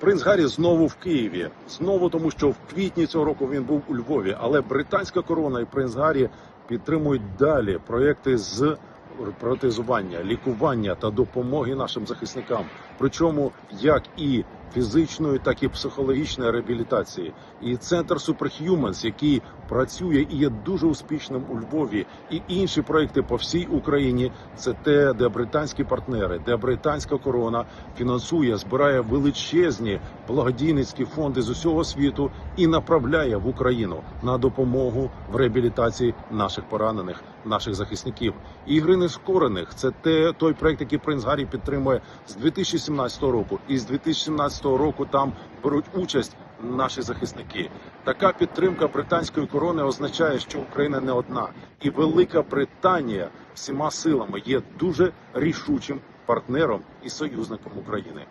Принц Гаррі знову в Києві. Знову тому, що в квітні цього року він був у Львові. Але британська корона і принц Гаррі підтримують далі проекти з протезування, лікування та допомоги нашим захисникам. Причому як і фізичної, так і психологічної реабілітації. І центр Superhumans, який працює і є дуже успішним у Львові, і інші проекти по всій Україні. Це те, де британські партнери, де британська корона фінансує, збирає величезні благодійницькі фонди з усього світу і направляє в Україну на допомогу в реабілітації наших поранених, наших захисників. Ігри нескорених це те той проект, який принц Гаррі підтримує з 2017 року. І з 2017 року там беруть участь наші захисники. Така підтримка британської корони означає, що Україна не одна, і Велика Британія всіма силами є дуже рішучим партнером і союзником України.